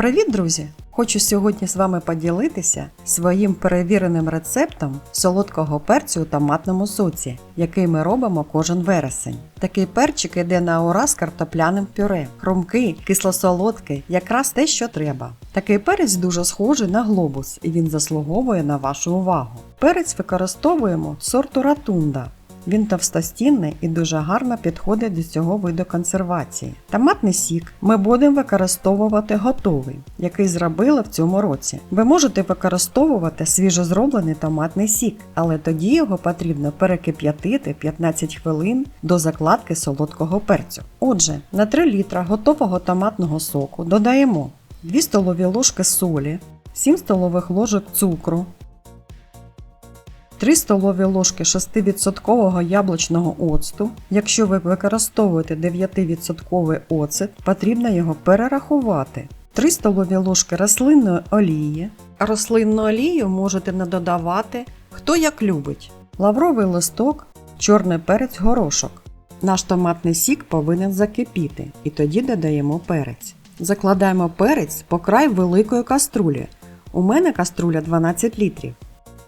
Привіт, друзі! Хочу сьогодні з вами поділитися своїм перевіреним рецептом солодкого перцю у томатному соці, який ми робимо кожен вересень. Такий перчик йде на ура з картопляним пюре, хрумкий, кисло-солодкий, якраз те, що треба. Такий перець дуже схожий на глобус, і він заслуговує на вашу увагу. Перець використовуємо сорту ратунда. Він товстостінний і дуже гарно підходить до цього виду консервації. Томатний сік ми будемо використовувати готовий, який зробили в цьому році. Ви можете використовувати свіжозроблений томатний сік, але тоді його потрібно перекип'ятити 15 хвилин до закладки солодкого перцю. Отже, на 3 літра готового томатного соку додаємо 2 столові ложки солі, 7 столових ложок цукру, 3 столові ложки 6% яблучного оцту. Якщо ви використовуєте 9% оцет, потрібно його перерахувати. 3 столові ложки рослинної олії. Рослинну олію можете не додавати, хто як любить. Лавровий листок, чорний перець горошок. Наш томатний сік повинен закипіти, і тоді додаємо перець. Закладаємо перець по край великої каструлі. У мене каструля 12 літрів.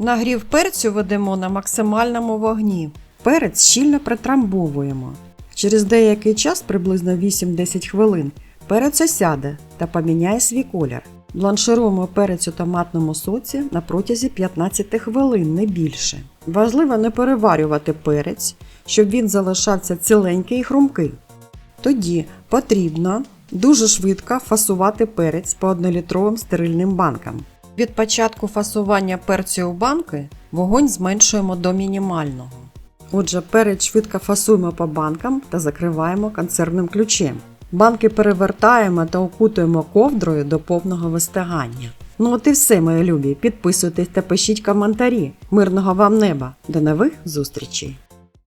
Нагрів перцю ведемо на максимальному вогні. Перець щільно притрамбовуємо. Через деякий час, приблизно 8-10 хвилин, перець осяде та поміняє свій колір. Бланшируємо перець у томатному соці на протязі 15 хвилин, не більше. Важливо не переварювати перець, щоб він залишався ціленький і хрумкий. Тоді потрібно дуже швидко фасувати перець по 1-літровим стерильним банкам. Від початку фасування перцю у банки вогонь зменшуємо до мінімального. Отже, перець швидко фасуємо по банкам та закриваємо консервним ключем. Банки перевертаємо та окутуємо ковдрою до повного вистигання. Ну от і все, мої любі. Підписуйтесь та пишіть коментарі. Мирного вам неба! До нових зустрічей!